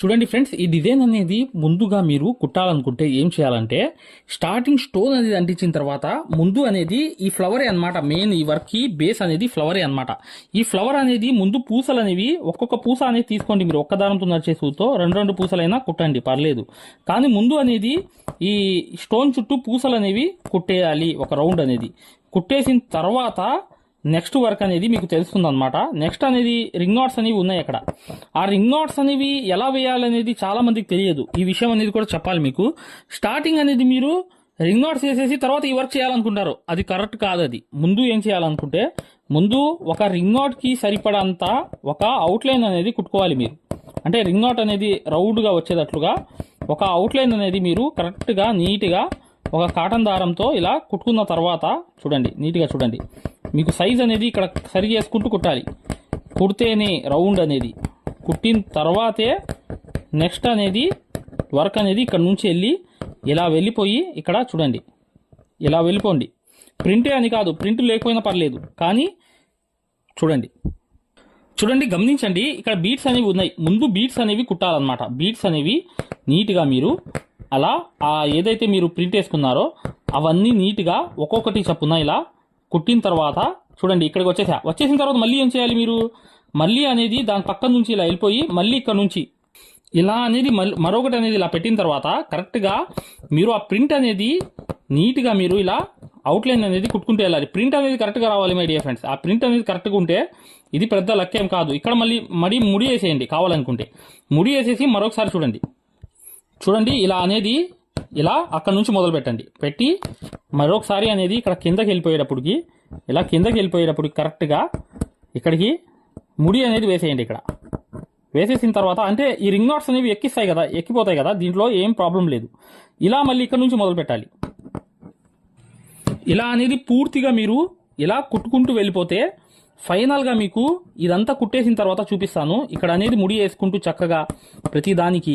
చూడండి ఫ్రెండ్స్ ఈ డిజైన్ అనేది ముందుగా మీరు కుట్టాలనుకుంటే ఏం చేయాలంటే స్టార్టింగ్ స్టోన్ అనేది అంటించిన తర్వాత ముందు అనేది ఈ ఫ్లవరే అన్నమాట. మెయిన్ ఈ వర్క్కి బేస్ అనేది ఫ్లవరే అన్నమాట. ఈ ఫ్లవర్ అనేది ముందు పూసలు అనేవి ఒక్కొక్క పూస అనేది తీసుకోండి. మీరు ఒక్క దారంతో నడిచే సూతో రెండు రెండు పూసలైనా కుట్టండి పర్లేదు. కానీ ముందు అనేది ఈ స్టోన్ చుట్టూ పూసలు అనేవి కుట్టేయాలి ఒక రౌండ్ అనేది. కుట్టేసిన తర్వాత నెక్స్ట్ వర్క్ అనేది మీకు తెలుస్తుంది అనమాట నెక్స్ట్ అనేది రింగ్ నాట్స్ అనేవి ఉన్నాయి అక్కడ. ఆ రింగ్ నాట్స్ అనేవి ఎలా వేయాలనేది చాలా మందికి తెలియదు. ఈ విషయం అనేది కూడా చెప్పాలి మీకు. స్టార్టింగ్ అనేది మీరు రింగ్ నాట్స్ వేసేసి తర్వాత ఈ వర్క్ చేయాలనుకుంటారు. అది కరెక్ట్ కాదు అది. ముందు ఏం చేయాలనుకుంటే ముందు ఒక రింగ్ నాట్కి సరిపడంత ఒక అవుట్లైన్ అనేది కుట్టుకోవాలి మీరు. అంటే రింగ్ నాట్ అనేది రౌండ్గా వచ్చేటట్లుగా ఒక అవుట్లైన్ అనేది మీరు కరెక్ట్గా నీట్గా ఒక కాటన్ దారంతో ఇలా కుట్టుకున్న తర్వాత చూడండి నీట్గా చూడండి. మీకు సైజ్ అనేది ఇక్కడ సరి చేసుకుంటూ కుట్టాలి. కుడితేనే రౌండ్ అనేది. కుట్టిన తర్వాతే నెక్స్ట్ అనేది వర్క్ అనేది ఇక్కడ నుంచి వెళ్ళి ఇలా వెళ్ళిపోయి ఇక్కడ చూడండి. ఇలా వెళ్ళిపోండి. ప్రింటే అని కాదు ప్రింట్ లేకపోయినా పర్లేదు కానీ చూడండి. చూడండి గమనించండి ఇక్కడ బీట్స్ అనేవి ఉన్నాయి. ముందు బీట్స్ అనేవి కుట్టాలన్నమాట. బీట్స్ అనేవి నీట్గా మీరు అలా ఆ ఏదైతే మీరు ప్రింట్ వేసుకున్నారో అవన్నీ నీట్గా ఒక్కొక్కటి చప్పున ఇలా కుట్టిన తర్వాత చూడండి ఇక్కడికి వచ్చేసా. వచ్చేసిన తర్వాత మళ్ళీ ఏం చేయాలి మీరు? మళ్ళీ అనేది దాని పక్కన నుంచి ఇలా వెళ్ళిపోయి మళ్ళీ ఇక్కడ నుంచి ఇలా అనేది మరొకటి అనేది ఇలా పెట్టిన తర్వాత కరెక్ట్గా మీరు ఆ ప్రింట్ అనేది నీట్గా మీరు ఇలా అవుట్లైన్ అనేది కుట్టుకుంటూ వెళ్ళాలి ప్రింట్ అనేది కరెక్ట్గా రావాలి మై డియర్ ఫ్రెండ్స్ ఆ ప్రింట్ అనేది కరెక్ట్గా ఉంటే ఇది పెద్ద లక్ష్యం కాదు. ఇక్కడ మళ్ళీ మడి ముడి వేసేయండి కావాలనుకుంటే. ముడి వేసేసి మరొకసారి చూడండి. చూడండి ఇలా అనేది ఇలా అక్కడ నుంచి మొదలు పెట్టండి పెట్టి మరొకసారి అనేది ఇక్కడ కిందకి వెళ్ళిపోయేటప్పటికి ఇలా కిందకి వెళ్ళిపోయేటప్పటికి కరెక్ట్గా ఇక్కడికి ముడి అనేది వేసేయండి ఇక్కడ. వేసేసిన తర్వాత అంటే ఈ రింగ్ నాట్స్ అనేవి ఎక్కిస్తాయి కదా ఎక్కిపోతాయి కదా దీంట్లో ఏం ప్రాబ్లం లేదు. ఇలా మళ్ళీ ఇక్కడ నుంచి మొదలు పెట్టాలి ఇలా అనేది పూర్తిగా మీరు ఇలా కుట్టుకుంటూ వెళ్ళిపోతే ఫైనల్గా మీకు ఇదంతా కుట్టేసిన తర్వాత చూపిస్తాను. ఇక్కడ అనేది ముడి వేసుకుంటూ చక్కగా ప్రతి దానికి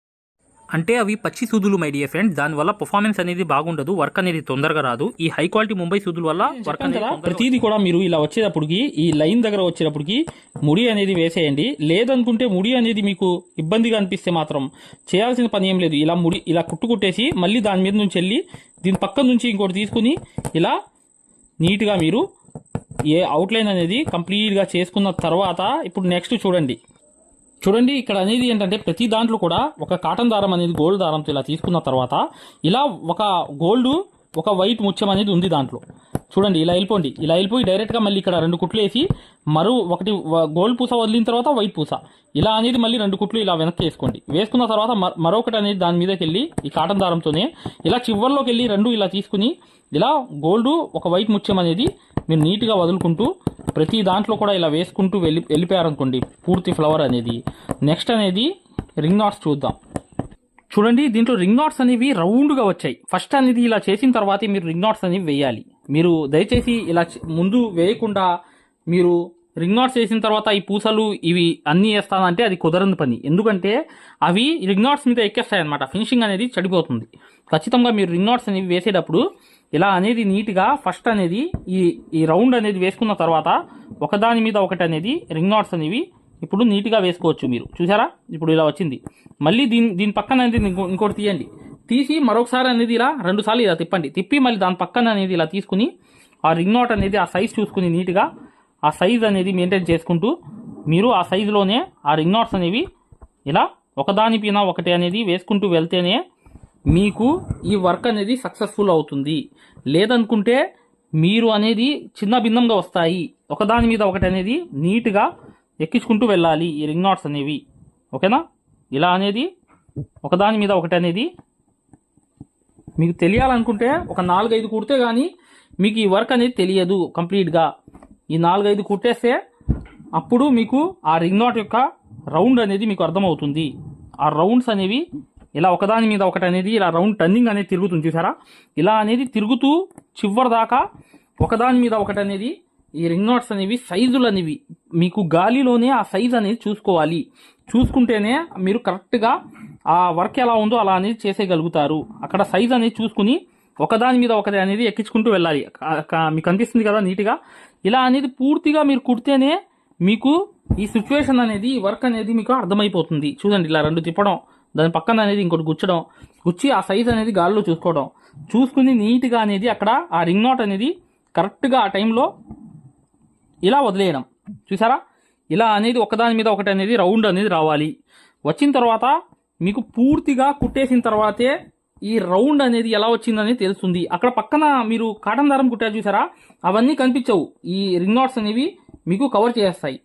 అంటే అవి పచ్చి సూదులు మై డియర్ ఫ్రెండ్స్ దానివల్ల పర్ఫార్మెన్స్ అనేది బాగుండదు వర్క్ అనేది తొందరగా రాదు. ఈ హై క్వాలిటీ ముంబై సూదుల వల్ల వర్క్ అనేది ప్రతిదీ కూడా మీరు ఇలా వచ్చేటప్పటికి ఈ లైన్ దగ్గర వచ్చేటప్పటికి ముడి అనేది వేసేయండి. లేదనుకుంటే ముడి అనేది మీకు ఇబ్బందిగా అనిపిస్తే మాత్రం చేయాల్సిన పని ఏం లేదు. ఇలా ముడి ఇలా కుట్టు కుట్టేసి మళ్ళీ దాని మీద నుంచి వెళ్ళి దీని పక్క నుంచి ఇంకోటి తీసుకుని ఇలా నీట్గా మీరు ఏ అవుట్లైన్ అనేది కంప్లీట్గా చేసుకున్న తర్వాత ఇప్పుడు నెక్స్ట్ చూడండి. చూడండి ఇక్కడ అనేది ఏంటంటే ప్రతి దాంట్లో కూడా ఒక కాటన్ దారం అనేది గోల్డ్ దారంతో ఇలా తీసుకున్న తర్వాత ఇలా ఒక గోల్డ్ ఒక వైట్ ముత్యం అనేది ఉంది దాంట్లో. చూడండి ఇలా వెళ్ళిపోండి. ఇలా వెళ్ళిపోయి డైరెక్ట్గా మళ్ళీ ఇక్కడ రెండు కుట్లు వేసి మరో ఒకటి గోల్డ్ పూస వదిలిన తర్వాత వైట్ పూస. ఇలా అనేది మళ్ళీ రెండు కుట్లు ఇలా వెనక్కి వేసుకోండి. వేసుకున్న తర్వాత మ- మరొకటి అనేది దాని మీదకి వెళ్ళి ఈ కాటన్ దారంతోనే ఇలా చివర్లోకి వెళ్ళి రెండు ఇలా తీసుకుని ఇలా గోల్డ్ ఒక వైట్ ముత్యం అనేది మీరు నీట్గా వదులుకుంటూ ప్రతి దాంట్లో కూడా ఇలా వేసుకుంటూ వెళ్ళి వెళ్ళిపోయారనుకోండి పూర్తి ఫ్లవర్ అనేది. నెక్స్ట్ అనేది రింగ్ నాట్స్ చూద్దాం. చూడండి దీంట్లో రింగ్ నాట్స్ అనేవి రౌండ్గా వచ్చాయి. ఫస్ట్ అనేది ఇలా చేసిన తర్వాతే మీరు రింగ్ నాట్స్ అనేవి వేయాలి. మీరు దయచేసి ఇలా ముందు వేయకుండా మీరు రింగ్ నాట్స్ వేసిన తర్వాత ఈ పూసలు ఇవి అన్నీ వేస్తానంటే అది కుదరని పని. ఎందుకంటే అవి రింగ్ నాట్స్ మీద ఎక్కేస్తాయి అనమాట ఫినిషింగ్ అనేది చెడిపోతుంది. ఖచ్చితంగా మీరు రింగ్ నాట్స్ అనేవి వేసేటప్పుడు ఇలా అనేది నీట్గా ఫస్ట్ అనేది ఈ ఈ రౌండ్ అనేది వేసుకున్న తర్వాత ఒకదాని మీద ఒకటి అనేది రింగ్ నాట్స్ అనేవి ఇప్పుడు నీట్గా వేసుకోవచ్చు మీరు. చూసారా ఇప్పుడు ఇలా వచ్చింది. మళ్ళీ దీని దీని పక్కన అనేది ఇంకోటి తీయండి. తీసి మరొకసారి అనేది ఇలా రెండు సార్లు ఇలా తిప్పండి. తిప్పి మళ్ళీ దాని పక్కన అనేది ఇలా తీసుకుని ఆ రింగ్ నాట్ అనేది ఆ సైజ్ చూసుకుని నీట్గా ఆ సైజ్ అనేది మెయింటైన్ చేసుకుంటూ మీరు ఆ సైజులోనే ఆ రింగ్ నాట్స్ అనేవి ఇలా ఒకదాని పైన ఒకటి అనేది వేసుకుంటూ వెళ్తేనే మీకు ఈ వర్క్ అనేది సక్సెస్ఫుల్ అవుతుంది. లేదనుకుంటే మీరు అనేది చిన్న భిన్నంగా వస్తాయి. ఒకదాని మీద ఒకటి అనేది నీట్గా ఎక్కించుకుంటూ వెళ్ళాలి ఈ రింగ్ నాట్స్ అనేవి. ఓకేనా? ఇలా అనేది ఒకదాని మీద ఒకటి అనేది మీకు తెలియాలనుకుంటే ఒక నాలుగైదు కుడితే కానీ మీకు ఈ వర్క్ అనేది తెలియదు కంప్లీట్గా. ఈ నాలుగైదు కుట్టేస్తే అప్పుడు మీకు ఆ రింగ్ నాట్ యొక్క రౌండ్ అనేది మీకు అర్థమవుతుంది. ఆ రౌండ్స్ అనేవి ఇలా ఒకదాని మీద ఒకటి అనేది ఇలా రౌండ్ టర్నింగ్ అనేది తిరుగుతుంది చూసారా? ఇలా అనేది తిరుగుతూ చివరి దాకా ఒకదాని మీద ఒకటి అనేది ఈ రింగ్ నోట్స్ అనేవి సైజులు అనేవి మీకు గాలిలోనే ఆ సైజ్ అనేది చూసుకోవాలి. చూసుకుంటేనే మీరు కరెక్ట్గా ఆ వర్క్ ఎలా ఉందో అలా అనేది చేసేయగలుగుతారు. అక్కడ సైజ్ అనేది చూసుకుని ఒకదాని మీద ఒకటి అనేది ఎక్కించుకుంటూ వెళ్ళాలి. మీకు అనిపిస్తుంది కదా నీట్గా? ఇలా అనేది పూర్తిగా మీరు కుడితేనే మీకు ఈ సిచ్యువేషన్ అనేది ఈ వర్క్ అనేది మీకు అర్థమైపోతుంది. చూడండి ఇలా రెండు తిప్పడం. దాని పక్కన అనేది ఇంకోటి గుచ్చడం గుచ్చి ఆ సైజ్ అనేది గాల్లో చూసుకోవడం. చూసుకుని నీట్గా అనేది అక్కడ ఆ రింగ్ నాట్ అనేది కరెక్ట్గా ఆ టైంలో ఇలా వదిలేయడం. చూసారా? ఇలా అనేది ఒకదాని మీద ఒకటి అనేది రౌండ్ అనేది రావాలి. వచ్చిన తర్వాత మీకు పూర్తిగా కుట్టేసిన తర్వాతే ఈ రౌండ్ అనేది ఎలా వచ్చిందనేది తెలుస్తుంది. అక్కడ పక్కన మీరు కాటన్ దారం కుట్టారు చూసారా? అవన్నీ కనిపించవు. ఈ రింగ్ నాట్స్ అనేవి మీకు కవర్ చేస్తాయి.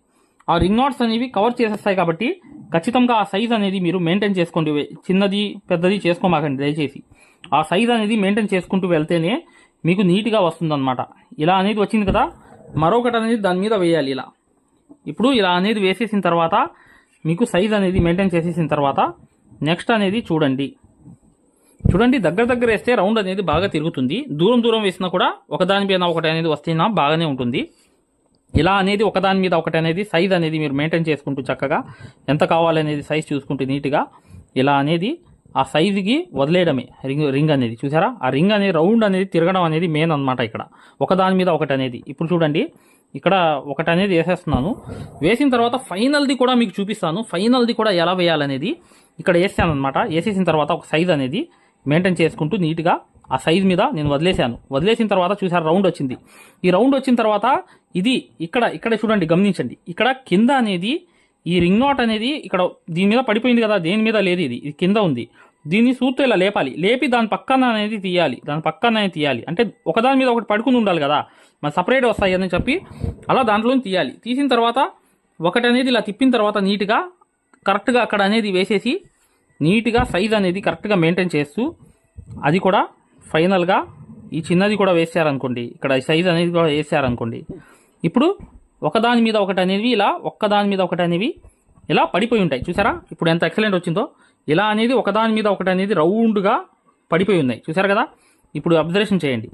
ఆ రింగ్ నాట్స్ అనేవి కవర్ చేసేస్తాయి కాబట్టి ఖచ్చితంగా ఆ సైజ్ అనేది మీరు మెయింటైన్ చేసుకోండి. చిన్నది పెద్దది చేసుకోమాకండి దయచేసి. ఆ సైజ్ అనేది మెయింటైన్ చేసుకుంటూ వెళ్తేనే మీకు నీట్గా వస్తుందన్నమాట. ఇలా అనేది వచ్చింది కదా మరొకటి అనేది దాని మీద వేయాలి ఇలా. ఇప్పుడు ఇలా అనేది వేసేసిన తర్వాత మీకు సైజ్ అనేది మెయింటైన్ చేసేసిన తర్వాత నెక్స్ట్ అనేది చూడండి. చూడండి దగ్గర దగ్గర వేస్తే రౌండ్ అనేది బాగా తిరుగుతుంది. దూరం దూరం వేసినా కూడా ఒకదానిపైన ఒకటి అనేది వస్తేనా బాగానే ఉంటుంది. ఇలా అనేది ఒకదాని మీద ఒకటి అనేది సైజ్ అనేది మీరు మెయింటైన్ చేసుకుంటూ చక్కగా ఎంత కావాలనేది సైజ్ చూసుకుంటూ నీట్గా ఇలా అనేది ఆ సైజుకి వదిలేయడమే. రింగ్ రింగ్ అనేది చూసారా? ఆ రింగ్ అనేది రౌండ్ అనేది తిరగడం అనేది మెయిన్ అన్నమాట ఇక్కడ. ఒకదాని మీద ఒకటి అనేది. ఇప్పుడు చూడండి ఇక్కడ ఒకటి అనేది వేసేస్తున్నాను. వేసిన తర్వాత ఫైనల్ది కూడా మీకు చూపిస్తాను. ఫైనల్ది కూడా ఎలా వేయాలనేది ఇక్కడ వేసాను అనమాట వేసేసిన తర్వాత ఒక సైజ్ అనేది మెయింటైన్ చేసుకుంటూ నీట్గా ఆ సైజ్ మీద నేను వదిలేశాను. వదిలేసిన తర్వాత చూసారు రౌండ్ వచ్చింది. ఈ రౌండ్ వచ్చిన తర్వాత ఇది ఇక్కడ ఇక్కడ చూడండి గమనించండి. ఇక్కడ కింద అనేది ఈ రింగ్ నాట్ అనేది ఇక్కడ దీని మీద పడిపోయింది కదా దేని మీద లేదు ఇది. ఇది కింద ఉంది. దీన్ని సూత్తో ఇలా లేపాలి. లేపి దాని పక్కన అనేది తీయాలి. దాని పక్కన అనేది తీయాలి. అంటే ఒకదాని మీద ఒకటి పడుకుని ఉండాలి కదా. మరి సపరేట్ వస్తాయి అని చెప్పి అలా దాంట్లో తీయాలి. తీసిన తర్వాత ఒకటి అనేది ఇలా తిప్పిన తర్వాత నీట్గా కరెక్ట్గా అక్కడ అనేది వేసేసి నీట్గా సైజ్ అనేది కరెక్ట్గా మెయింటైన్ చేస్తూ అది కూడా ఫైనల్గా ఈ చిన్నది కూడా వేసారనుకోండి ఇక్కడ సైజ్ అనేది కూడా వేసారనుకోండి ఇప్పుడు ఒకదాని మీద ఒకటి అనేవి ఇలా ఒక్కదాని మీద ఒకటి అనేవి ఇలా పడిపోయి ఉంటాయి. చూసారా? ఇప్పుడు ఎంత ఎక్సలెంట్ వచ్చిందో ఇలా అనేది ఒకదాని మీద ఒకటి అనేది రౌండ్గా పడిపోయి ఉన్నాయి. చూసారు కదా? ఇప్పుడు అబ్జర్వేషన్ చేయండి.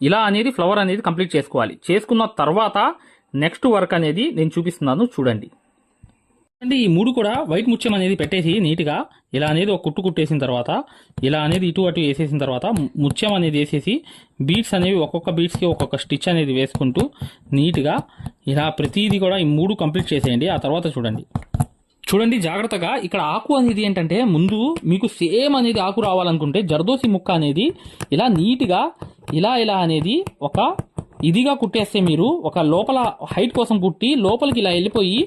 ఇలా అనేది ఫ్లవర్ అనేది కంప్లీట్ చేసుకోవాలి. చేసుకున్న తర్వాత నెక్స్ట్ వర్క్ అనేది నేను చూపిస్తున్నాను చూడండి. అంటే ఈ మూడు కూడా వైట్ ముత్యం అనేది పెట్టేసి నీట్గా ఇలా అనేది ఒక కుట్టు కుట్టేసిన తర్వాత ఇలా అనేది ఇటు అటు వేసేసిన తర్వాత ముత్యం అనేది వేసేసి బీట్స్ అనేవి ఒక్కొక్క బీట్స్కి ఒక్కొక్క స్టిచ్ అనేది వేసుకుంటూ నీట్గా ఇలా ప్రతిదీ కూడా ఈ మూడు కంప్లీట్ చేసేయండి. ఆ తర్వాత చూడండి. చూడండి జాగ్రత్తగా ఇక్కడ ఆకు అనేది ఏంటంటే ముందు మీకు సేమ్ అనేది ఆకు రావాలనుకుంటే జర్దోసి ముక్క అనేది ఇలా నీట్గా ఇలా ఇలా అనేది ఒక ఇదిగా కుట్టేస్తే మీరు ఒక లోపల హైట్ కోసం కుట్టి లోపలికి ఇలా వెళ్ళిపోయి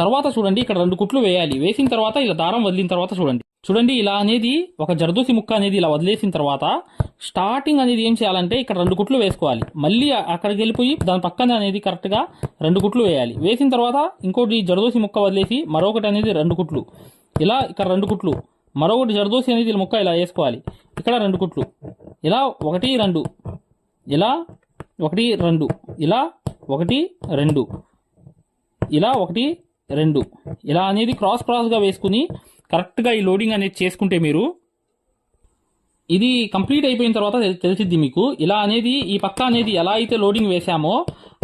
తర్వాత చూడండి ఇక్కడ రెండు కుట్లు వేయాలి. వేసిన తర్వాత ఇలా దారం వదిలిన తర్వాత చూడండి. చూడండి ఇలా అనేది ఒక జర్దోసి ముక్క అనేది ఇలా వదిలేసిన తర్వాత స్టార్టింగ్ అనేది ఏం చేయాలంటే ఇక్కడ రెండు కుట్లు వేసుకోవాలి. మళ్ళీ అక్కడికి వెళ్ళిపోయి దాని పక్కన అనేది కరెక్ట్గా రెండు కుట్లు వేయాలి. వేసిన తర్వాత ఇంకోటి జర్దోసి ముక్క వదిలేసి మరొకటి అనేది రెండు కుట్లు. ఇలా ఇక్కడ రెండు కుట్లు. మరొకటి జర్దోసి అనేది ముక్క ఇలా వేసుకోవాలి. ఇక్కడ రెండు కుట్లు. ఇలా ఒకటి రెండు. ఇలా ఒకటి రెండు. ఇలా ఒకటి రెండు. ఇలా ఒకటి రెండు. ఇలా అనేది క్రాస్ క్రాస్గా వేసుకుని కరెక్ట్గా ఈ లోడింగ్ అనేది చేసుకుంటే మీరు ఇది కంప్లీట్ అయిపోయిన తర్వాత తెలిసిద్ది మీకు. ఇలా అనేది ఈ పక్క అనేది ఎలా అయితే లోడింగ్ వేసామో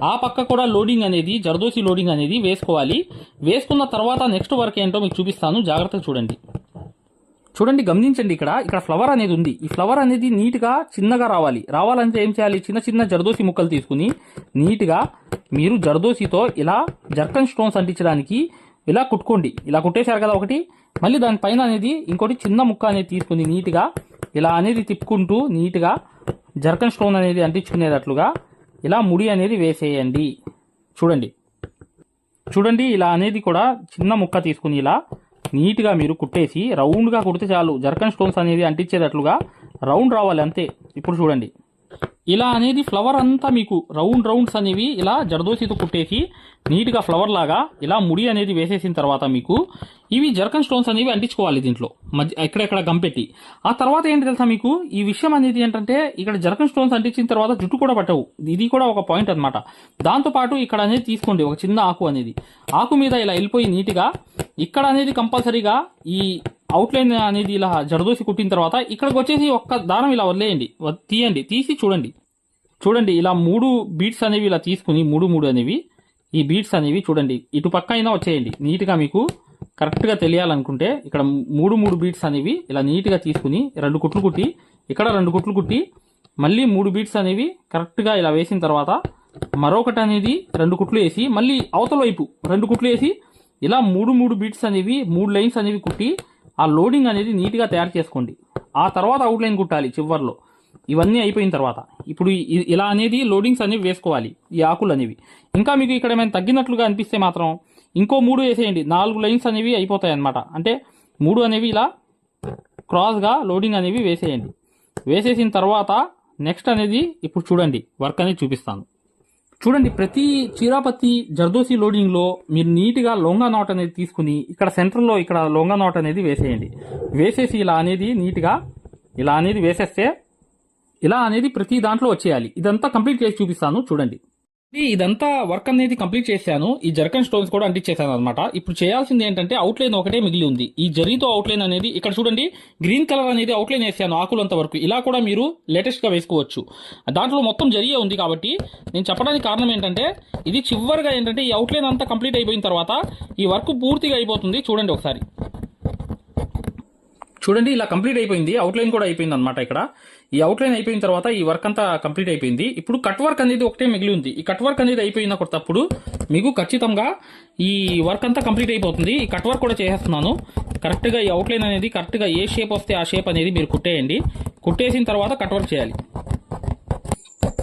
ఆ పక్క కూడా లోడింగ్ అనేది జరదోసి లోడింగ్ అనేది వేసుకోవాలి. వేసుకున్న తర్వాత నెక్స్ట్ వర్క్ ఏంటో మీకు చూపిస్తాను. జాగ్రత్తగా చూడండి. చూడండి గమనించండి ఇక్కడ. ఇక్కడ ఫ్లవర్ అనేది ఉంది. ఈ ఫ్లవర్ అనేది నీట్గా చిన్నగా రావాలి. రావాలంటే ఏం చేయాలి? చిన్న చిన్న జర్దోసి ముక్కలు తీసుకుని నీట్గా మీరు జర్దోసితో ఇలా జర్కన్ స్టోన్స్ అంటించడానికి ఇలా కుట్టుకోండి. ఇలా కుట్టేశారు కదా ఒకటి. మళ్ళీ దానిపైన అనేది ఇంకోటి చిన్న ముక్క అనేది తీసుకుని నీట్గా ఇలా అనేది తిప్పుకుంటూ నీట్గా జర్కన్ స్టోన్ అనేది అంటించుకునేటట్లుగా ఇలా ముడి అనేది వేసేయండి. చూడండి. చూడండి ఇలా అనేది కూడా చిన్న ముక్క తీసుకుని ఇలా నీట్గా మీరు కుట్టేసి రౌండ్గా కుడితే చాలు. జర్కన్ స్టోన్స్ అనేది అంటించేటట్లుగా రౌండ్ రావాలి అంతే. ఇప్పుడు చూడండి. ఇలా అనేది ఫ్లవర్ అంతా మీకు రౌండ్ రౌండ్స్ అనేవి ఇలా జరదోసితో కుట్టేసి నీట్గా ఫ్లవర్ లాగా ఇలా ముడి అనేది వేసేసిన తర్వాత మీకు ఇవి జర్కన్ స్టోన్స్ అనేవి అంటించుకోవాలి దీంట్లో. మధ్య ఎక్కడెక్కడ గంపెట్టి. ఆ తర్వాత ఏంటి తెలుసా మీకు? ఈ విషయం అనేది ఏంటంటే ఇక్కడ జర్కన్ స్టోన్స్ అంటించిన తర్వాత జుట్టు కూడా పట్టవు. ఇది కూడా ఒక పాయింట్ అనమాట దాంతో పాటు ఇక్కడ అనేది తీసుకోండి ఒక చిన్న ఆకు అనేది. ఆకు మీద ఇలా వెళ్ళిపోయి నీట్గా ఇక్కడ అనేది కంపల్సరీగా ఈ అవుట్లైన్ అనేది ఇలా జరదోసి కుట్టిన తర్వాత ఇక్కడికి వచ్చేసి ఒక్క దారం ఇలా వదిలేయండి. తీయండి. తీసి చూడండి. చూడండి ఇలా మూడు బీట్స్ అనేవి ఇలా తీసుకుని మూడు మూడు అనేవి ఈ బీట్స్ అనేవి చూడండి. ఇటు పక్క అయినా వచ్చేయండి. నీట్గా మీకు కరెక్ట్గా తెలియాలనుకుంటే ఇక్కడ మూడు మూడు బీట్స్ అనేవి ఇలా నీట్గా తీసుకుని రెండు కుట్లు కుట్టి ఇక్కడ రెండు కుట్లు కుట్టి మళ్ళీ మూడు బీట్స్ అనేవి కరెక్ట్గా ఇలా వేసిన తర్వాత మరొకటి అనేది రెండు కుట్లు వేసి మళ్ళీ అవతల వైపు రెండు కుట్లు వేసి ఇలా మూడు మూడు బీట్స్ అనేవి మూడు లైన్స్ అనేవి కుట్టి ఆ లోడింగ్ అనేది నీట్గా తయారు చేసుకోండి. ఆ తర్వాత అవుట్ లైన్ కుట్టాలి చివర్లో. ఇవన్నీ అయిపోయిన తర్వాత. ఇప్పుడు ఇ- ఇలా అనేది లోడింగ్స్ అనేవి వేసుకోవాలి ఈ ఆకులు అనేవి. ఇంకా మీకు ఇక్కడ ఏమైనా తగ్గినట్లుగా అనిపిస్తే మాత్రం ఇంకో మూడు వేసేయండి. నాలుగు లైన్స్ అనేవి అయిపోతాయి అన్నమాట అంటే మూడు అనేవి ఇలా క్రాస్గా లోడింగ్ అనేవి వేసేయండి. వేసేసిన తర్వాత నెక్స్ట్ అనేది ఇప్పుడు చూడండి. వర్క్ అనేది చూపిస్తాను. చూడండి ప్రతి చీరాపత్తి జర్దోసి లోడింగ్లో మీరు నీట్గా లొంగా నాట్ అనేది తీసుకుని ఇక్కడ సెంటర్లో ఇక్కడ లొంగా నాట్ అనేది వేసేయండి. వేసేసి ఇలా అనేది నీట్గా ఇలా అనేది వేసేస్తే ఇలా అనేది ప్రతి దాంట్లో వచ్చేయాలి. ఇదంతా కంప్లీట్ చేసి చూపిస్తాను చూడండి. ఇదంతా వర్క్ అనేది కంప్లీట్ చేశాను. ఈ జర్కన్ స్టోన్స్ కూడా అంటించేసాను అనమాట ఇప్పుడు చేయాల్సింది ఏంటంటే అవుట్లైన్ ఒకటే మిగిలి ఉంది. ఈ జరీతో అవుట్లైన్ అనేది ఇక్కడ చూడండి గ్రీన్ కలర్ అనేది అవుట్లైన్ వేసాను ఆకులంత వరకు. ఇలా కూడా మీరు లేటెస్ట్గా వేసుకోవచ్చు. దాంట్లో మొత్తం జరిగే ఉంది కాబట్టి నేను చెప్పడానికి కారణం ఏంటంటే ఇది చివరిగా ఏంటంటే ఈ అవుట్లైన్ అంతా కంప్లీట్ అయిపోయిన తర్వాత ఈ వర్క్ పూర్తిగా అయిపోతుంది. చూడండి ఒకసారి. చూడండి ఇలా కంప్లీట్ అయిపోయింది. అవుట్లైన్ కూడా అయిపోయింది అనమాట ఇక్కడ. ఈ అవుట్లైన్ అయిపోయిన తర్వాత ఈ వర్క్ అంతా కంప్లీట్ అయిపోయింది. ఇప్పుడు కట్ వర్క్ అనేది ఒకటే మిగిలి ఉంది. ఈ కట్ వర్క్ అనేది కొత్తప్పుడు మీకు ఖచ్చితంగా ఈ వర్క్ అంతా కంప్లీట్ అయిపోతుంది. ఈ కట్ వర్క్ కూడా చేసేస్తున్నాను. కరెక్ట్గా ఈ అవుట్లైన్ అనేది కరెక్ట్గా ఏ షేప్ వస్తే ఆ షేప్ అనేది మీరు కుట్టేయండి. కుట్టేసిన తర్వాత కట్ వర్క్ చేయాలి.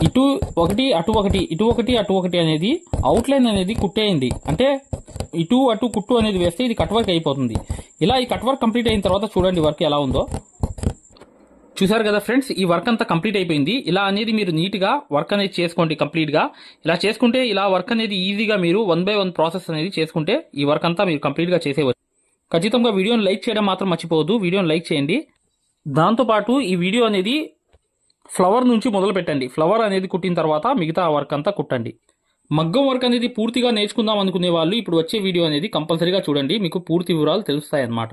ఇటు ఒకటి అటు ఒకటి ఇటు ఒకటి అటు ఒకటి అనేది అవుట్లైన్ అనేది కుట్టేయండి. అంటే ఇటు అటు కుట్టు అనేది వేస్తే ఇది కట్ వర్క్ అయిపోతుంది. ఇలా ఈ కట్ వర్క్ కంప్లీట్ అయిన తర్వాత చూడండి వర్క్ ఎలా ఉందో. చూసారు కదా ఫ్రెండ్స్ ఈ వర్క్ అంతా కంప్లీట్ అయిపోయింది. ఇలా అనేది మీరు నీట్గా వర్క్ అనేది చేసుకోండి కంప్లీట్గా ఇలా చేసుకుంటే ఇలా వర్క్ అనేది ఈజీగా మీరు వన్ బై వన్ ప్రాసెస్ అనేది చేసుకుంటే ఈ వర్క్ అంతా మీరు కంప్లీట్గా చేసేవచ్చు. ఖచ్చితంగా వీడియోని లైక్ చేయడం మాత్రం మర్చిపోవద్దు. వీడియోని లైక్ చేయండి. దాంతోపాటు ఈ వీడియో అనేది ఫ్లవర్ నుంచి మొదలు పెట్టండి ఫ్లవర్ అనేది కుట్టిన తర్వాత మిగతా వర్క్ అంతా కుట్టండి. మగ్గం వర్క్ అనేది పూర్తిగా నేర్చుకుందాం అనుకునే వాళ్ళు ఇప్పుడు వచ్చే వీడియో అనేది కంపల్సరీగా చూడండి. మీకు పూర్తి వివరాలు తెలుస్తాయన్నమాట.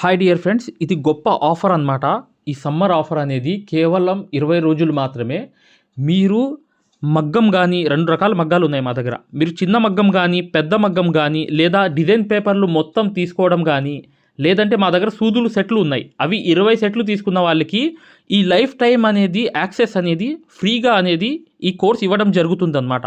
హాయ్ డియర్ ఫ్రెండ్స్ ఇది గొప్ప ఆఫర్ అనమాట ఈ సమ్మర్ ఆఫర్ అనేది కేవలం ఇరవై రోజులు మాత్రమే. మీరు మగ్గం కానీ రెండు రకాల మగ్గాలు ఉన్నాయి మా దగ్గర. మీరు చిన్న మగ్గం కానీ పెద్ద మగ్గం కానీ లేదా డిజైన్ పేపర్లు మొత్తం తీసుకోవడం కానీ లేదంటే మా దగ్గర సూదులు సెట్లు ఉన్నాయి. అవి ఇరవై సెట్లు తీసుకున్న వాళ్ళకి ఈ లైఫ్ టైం అనేది యాక్సెస్ అనేది ఫ్రీగా అనేది ఈ కోర్స్ ఇవ్వడం జరుగుతుందన్నమాట.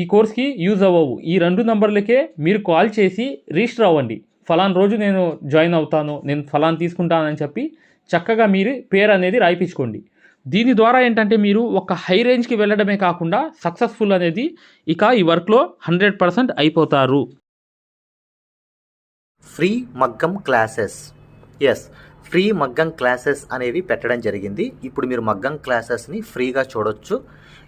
ఈ కోర్స్కి యూజ్ అవ్వవు. ఈ రెండు నంబర్లకే మీరు కాల్ చేసి రిజిస్టర్ అవ్వండి ఫలాన్ రోజు నేను జాయిన్ అవుతాను నేను ఫలాన్ తీసుకుంటానని చెప్పి చక్కగా మీరు పేరు అనేది రాయిపించుకోండి. దీని ద్వారా ఏంటంటే మీరు ఒక హై రేంజ్కి వెళ్ళడమే కాకుండా సక్సెస్ఫుల్ అనేది ఇక ఈ వర్క్లో హండ్రెడ్ పర్సెంట్ అయిపోతారు. ఫ్రీ మగ్గం క్లాసెస్. ఎస్ ఫ్రీ మగ్గం క్లాసెస్ అనేవి పెట్టడం జరిగింది. ఇప్పుడు మీరు మగ్గం క్లాసెస్ని ఫ్రీగా చూడొచ్చు.